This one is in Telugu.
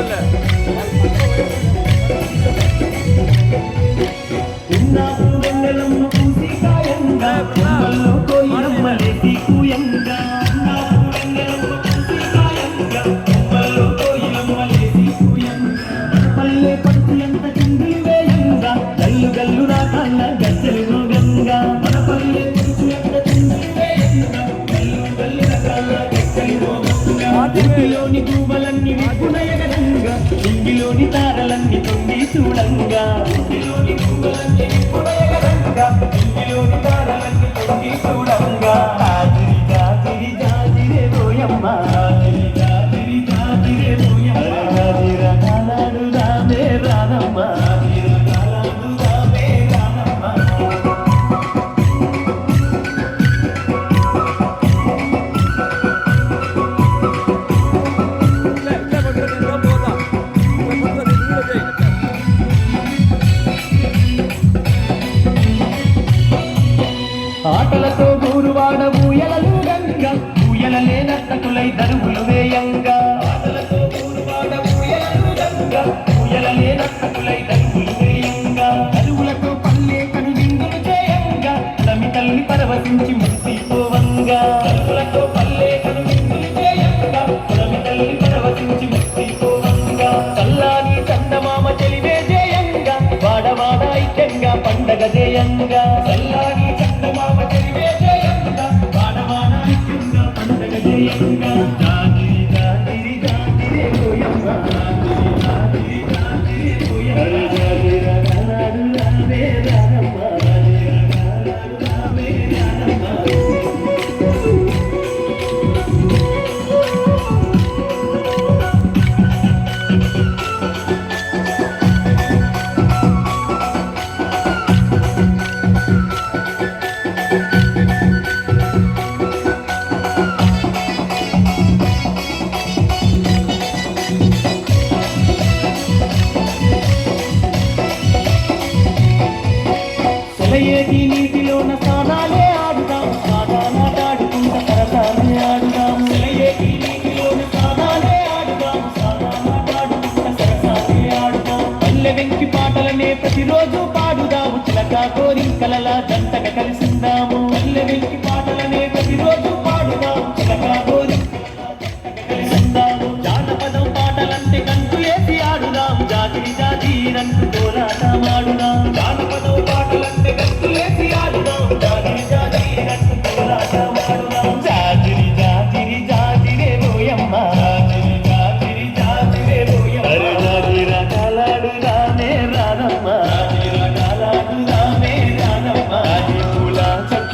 இல்ல ఆటలతో గూరువాడ ఊయలలు గంగ ఊయల లేనట్టకులై దరువులు వేయంగా. ఆటలతో గూరువాడ ఊయలలు గంగ దరువులు వేయంగా. దరువులతో పల్లె కను విందులు చేయంగా తమి తల్లి పరవశించి ఏది నీటిలోన స్నానాలే ఆడుదాం సాదానాటాడుకుంట సరసాలే ఆడుదాం సెలయేటి నీటిలోన స్నానాలే ఆడుదాం సాదానాటాడుకుంట సరసానే ఆడుదాం పల్లె వెంకి పాటలనే ప్రతిరోజు పాడుదాం చిలక కోరింకలలా జంటగా కలిసి